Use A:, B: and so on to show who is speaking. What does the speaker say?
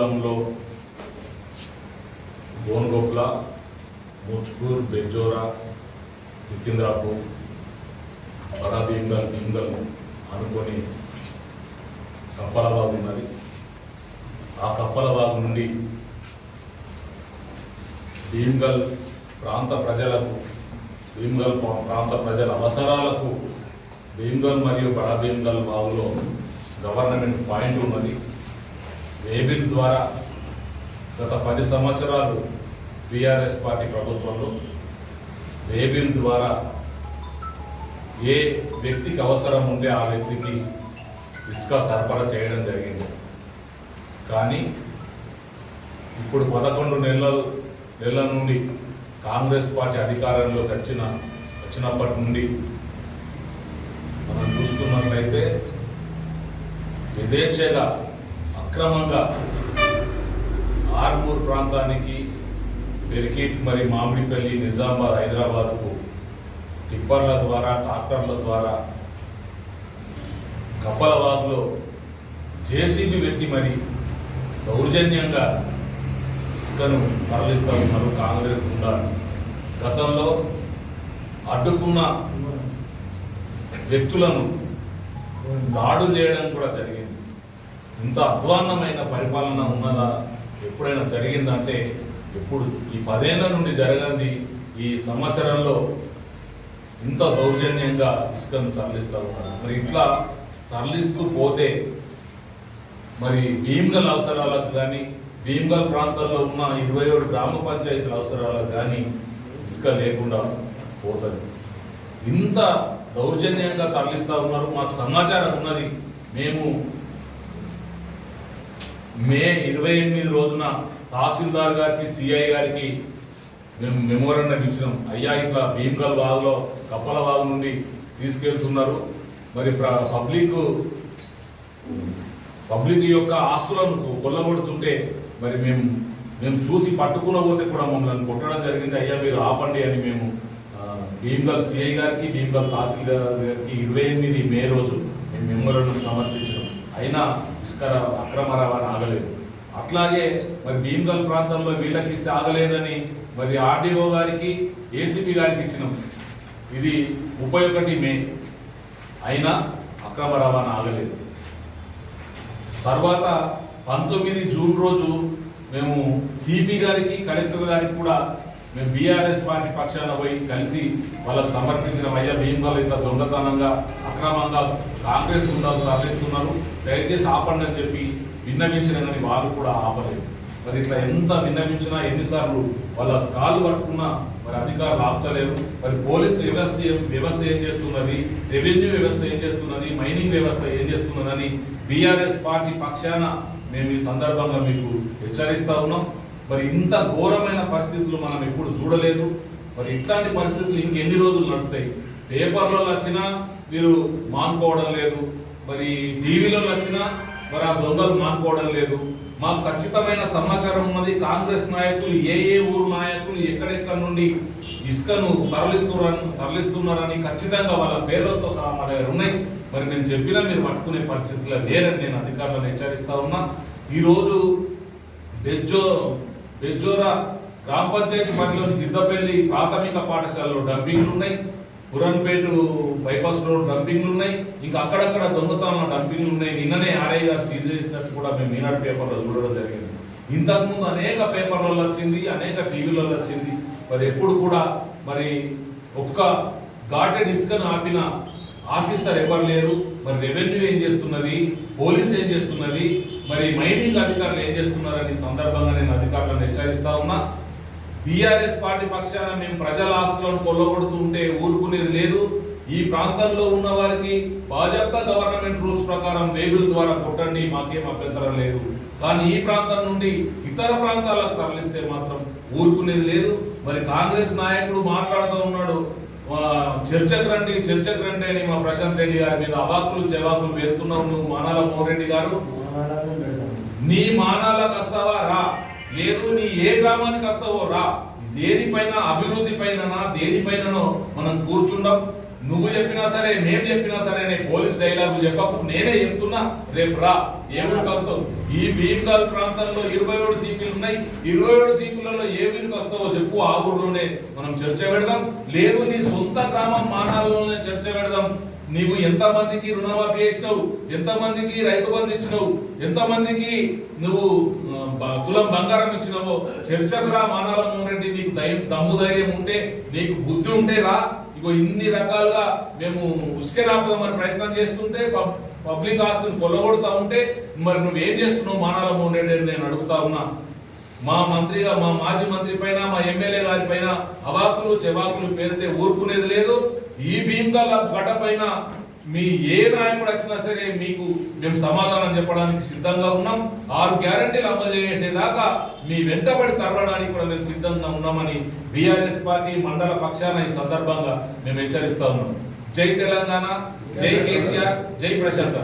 A: మండలంలో గోన్గోప్ల ముచ్కూర్ బెజోరా సికింద్రాపూర్ బడా భీమ్గల్ భీమ్గల్ అనుకొని కప్పలవాగు ఉన్నది. ఆ కప్పలవాగు నుండి భీమ్గల్ ప్రాంత ప్రజలకు భీమ్గల్ ప్రాంత ప్రజల అవసరాలకు భీమ్గల్ మరియు బడా భీమ్గల్ వాగులో గవర్నమెంట్ పాయింట్ ఉన్నది. వేబిల్ ద్వారా గత పది సంవత్సరాలు బీఆర్ఎస్ పార్టీ ప్రభుత్వంలో వేబిల్ ద్వారా ఏ వ్యక్తికి అవసరం ఉంటే ఆ వ్యక్తికి ఇసుక సరఫరా చేయడం జరిగింది. కానీ ఇప్పుడు పదకొండు నెలలు నెలల నుండి కాంగ్రెస్ పార్టీ అధికారంలోకి వచ్చిన వచ్చినప్పటి నుండి మనం చూస్తున్నట్లయితే యథేచ్ఛగా అక్రమంగా ఆర్మూర్ ప్రాంతానికి పెరికిట్ మరి మామిడిపల్లి నిజామాబాద్ హైదరాబాద్కు టిప్పర్ల ద్వారా ట్రాక్టర్ల ద్వారా కప్పలవాగ్లో జేసీబీ పెట్టి మరి దౌర్జన్యంగా ఇసుకను తరలిస్తూ ఉన్నారు కాంగ్రెస్ ఉన్నారు గతంలో అడ్డుకున్న వ్యక్తులను దాడులు చేయడం కూడా జరిగింది. ఇంత అధ్వాన్నమైన పరిపాలన ఉన్నదా? ఎప్పుడైనా జరిగిందంటే ఎప్పుడు? ఈ పదేళ్ళ నుండి జరగంది ఈ సంవత్సరంలో ఇంత దౌర్జన్యంగా ఇసుకను తరలిస్తూ ఉన్నారు. మరి ఇట్లా తరలిస్తూ పోతే మరి భీమ్గల్ అవసరాలకు కానీ భీమ్గల్ ప్రాంతాల్లో ఉన్న ఇరవై ఏడు గ్రామ పంచాయతీల అవసరాలకు కానీ ఇసుక లేకుండా పోతుంది. ఇంత దౌర్జన్యంగా తరలిస్తూ ఉన్నారు. మాకు సమాచారం ఉన్నది. మేము మే ఇరవై ఎనిమిది రోజున తహసీల్దార్ గారికి సిఐ గారికి మేము మెమోరండం ఇచ్చినాం. అయ్యా ఇట్లా భీమ్గల్ వాగులో కప్పల వాగు నుండి తీసుకెళ్తున్నారు. మరి ప్ర- పబ్లిక్ పబ్లిక్ యొక్క ఆస్తులను కొల్లగొడుతుంటే మరి మేము మేము చూసి పట్టుకున్న పోతే కూడా మమ్మల్ని కొట్టడం జరిగింది. అయ్యా మీరు ఆపండి అని మేము భీమ్గల్ సిఐ గారికి భీమ్గల్ తహసీల్దార్ గారికి ఇరవై ఎనిమిది మే రోజు మేము మెమోరండం సమర్పించినాం. అయినా ఇసుక అక్రమ రవాణా ఆగలేదు. అట్లాగే మరి భీమ్గల్ ప్రాంతంలో వీళ్ళకి ఇస్తే ఆగలేదని మరి ఆర్డీఓ గారికి ఏసీపీ గారికి ఇచ్చినాం. ఇది ముప్పై ఒకటి మే. అయినా అక్రమ రవాణా ఆగలేదు. తర్వాత పంతొమ్మిది జూన్ రోజు మేము సిపి గారికి కలెక్టర్ గారికి కూడా మేము బీఆర్ఎస్ పార్టీ పక్షాన పోయి కలిసి వాళ్ళకు సమర్పించిన అయ్యా భీమగల్ ఇట్లా దొంగతనంగా అక్రమంగా కాంగ్రెస్ గుండాలు తరలిస్తున్నారు. దయచేసి ఆపండి అని చెప్పి విన్నవించిన కానీ వాళ్ళు కూడా ఆపలేదు. మరి ఇట్లా ఎంత విన్నవించినా ఎన్నిసార్లు వాళ్ళ కాలు పట్టుకున్నా మరి అధికారులు ఆపుతలేరు. మరి పోలీస్ వ్యవస్థ వ్యవస్థ ఏం చేస్తున్నది? రెవెన్యూ వ్యవస్థ ఏం చేస్తున్నది? మైనింగ్ వ్యవస్థ ఏం చేస్తున్నదని బీఆర్ఎస్ పార్టీ పక్షాన మేము ఈ సందర్భంగా మీకు హెచ్చరిస్తా ఉన్నాం. మరి ఇంత ఘోరమైన పరిస్థితులు మనం ఎప్పుడు చూడలేదు. మరి ఇట్లాంటి పరిస్థితులు ఇంకెన్ని రోజులు నడుస్తాయి? పేపర్లలో వచ్చినా మీరు మానుకోవడం లేదు. మరి టీవీలో వచ్చినా మరి ఆ దొంగలు మానుకోవడం లేదు. మాకు ఖచ్చితమైన సమాచారం ఉన్నది. కాంగ్రెస్ నాయకులు ఏ ఏ ఊరు నాయకులు ఎక్కడెక్కడ నుండి ఇసుకను తరలిస్తున్నారని తరలిస్తున్నారని ఖచ్చితంగా వాళ్ళ పేర్లతో సహా మా దగ్గర ఉన్నాయి. మరి నేను చెప్పినా మీరు పట్టుకునే పరిస్థితిలో లేరని నేను అధికారులను హెచ్చరిస్తా ఉన్నా. ఈరోజు బెజ్జో బెజ్జోర గ్రామ పంచాయతీ పరిధిలోని సిద్ధపల్లి ప్రాథమిక పాఠశాలలో డంపింగ్లు ఉన్నాయి పురన్పేట బైపాస్ రోడ్ డంపింగ్లు ఉన్నాయి ఇంకా అక్కడక్కడ దొంగతనాల డంపింగ్లు ఉన్నాయి నిన్ననే ఆర్ఐ గారు సీజ్ చేసినట్టు కూడా మేము ఈనాడు పేపర్లో చూడడం జరిగింది. ఇంతకుముందు అనేక పేపర్లలో వచ్చింది అనేక టీవీలలో వచ్చింది. మరి ఎప్పుడు కూడా మరి ఒక్క ఘాటెడ్ ఇసుకను ఆపిన ఆఫీసర్ ఎవరు లేరు మరి రెవెన్యూ ఏం చేస్తున్నది పోలీస్ ఏం చేస్తున్నది మరి మైనింగ్ అధికారులు ఏం చేస్తున్నారని సందర్భంగా నేను అధికారులను హెచ్చరిస్తా ఉన్నా. బీఆర్ఎస్ పార్టీ పక్షాన మేము ప్రజల ఆస్తులను కొల్లగొడుతుంటే ఊరుకునేది లేదు. ఈ ప్రాంతంలో ఉన్న వారికి భాజపా గవర్నమెంట్ రూల్స్ ప్రకారం వేగుల ద్వారా కొట్టండి మాకేం అభ్యంతరం లేదు. కానీ ఈ ప్రాంతం నుండి ఇతర ప్రాంతాలకు తరలిస్తే మాత్రం ఊరుకునేది లేదు. మరి కాంగ్రెస్ నాయకుడు మాట్లాడుతూ ఉన్నాడు చర్చకు రండి చర్చకు రండి అని మా ప్రశాంత్ రెడ్డి గారి మీద అవాకులు చెవాకులు వేస్తున్నావు నువ్వు మానాల మోరెడ్డి గారు. నీ మానాలకు వస్తావా? రా. లేదు నీ ఏ గ్రామానికి వస్తావో రా. దేనిపైన అభివృద్ధి పైన దేనిపైననో మనం కూర్చుండం. నువ్వు చెప్పినా సరే మేము చెప్పినా సరే అనే పోలీస్ డైలాగు చెప్పకు నేనే చెప్తున్నా రేపు రా ఏ వస్తావు? ఈ భీమ్గల్ ప్రాంతంలో ఇరవై ఏడు జీపీలు ఉన్నాయి. ఇరవై ఏడు జీపీలలో ఏ ఊరికి వస్తావో చెప్పు ఆ ఊర్లోనే మనం చర్చ పెడదాం. లేదు నీ సొంత గ్రామం మానాలలోనే చర్చ పెడదాం. నీవు ఎంతమందికి రుణమాఫీ చేసినావు? ఎంతమందికి రైతు బంధు ఇచ్చినావు? ఎంతమందికి నువ్వు బ- తులం బంగారం ఇచ్చినావో? చర్చకు రా మానాల మోహన్ రెడ్డి నీకు దయ దమ్ము ధైర్యం ఉంటే నీకు బుద్ధి ఉంటే రా. ఇగో ఇన్ని రకాలుగా మేము ఉసుకెనాపుదామని ప్రయత్నం చేస్తుంటే పబ్- పబ్లిక్ ఆస్తులు కొల్లగొడుతూ ఉంటే మరి నువ్వేం చేస్తున్నావు? మానాల మోహన్ అని నేను అడుగుతా ఉన్నా. మా మంత్రిగా మా మాజీ మంత్రి పైన మా ఎమ్మెల్యే గారి పైన అవాకులు చెవాకులు పేరితే ఊరుకునేది లేదు. ఈ భీమ్గల్ గడ్డ పైన మీ ఏ నాయకుడు వచ్చినా సరే మీకు మేము సమాధానం చెప్పడానికి సిద్ధంగా ఉన్నాం. ఆరు గ్యారంటీలు అమలు చేసేదాకా మీ వెంటబడి తరలడానికి కూడా మేము సిద్ధంగా ఉన్నామని బీఆర్ఎస్ పార్టీ మండల పక్షాన ఈ సందర్భంగా మేము హెచ్చరిస్తా ఉన్నాం. జై తెలంగాణ జై కేసీఆర్ జై ప్రశాంత్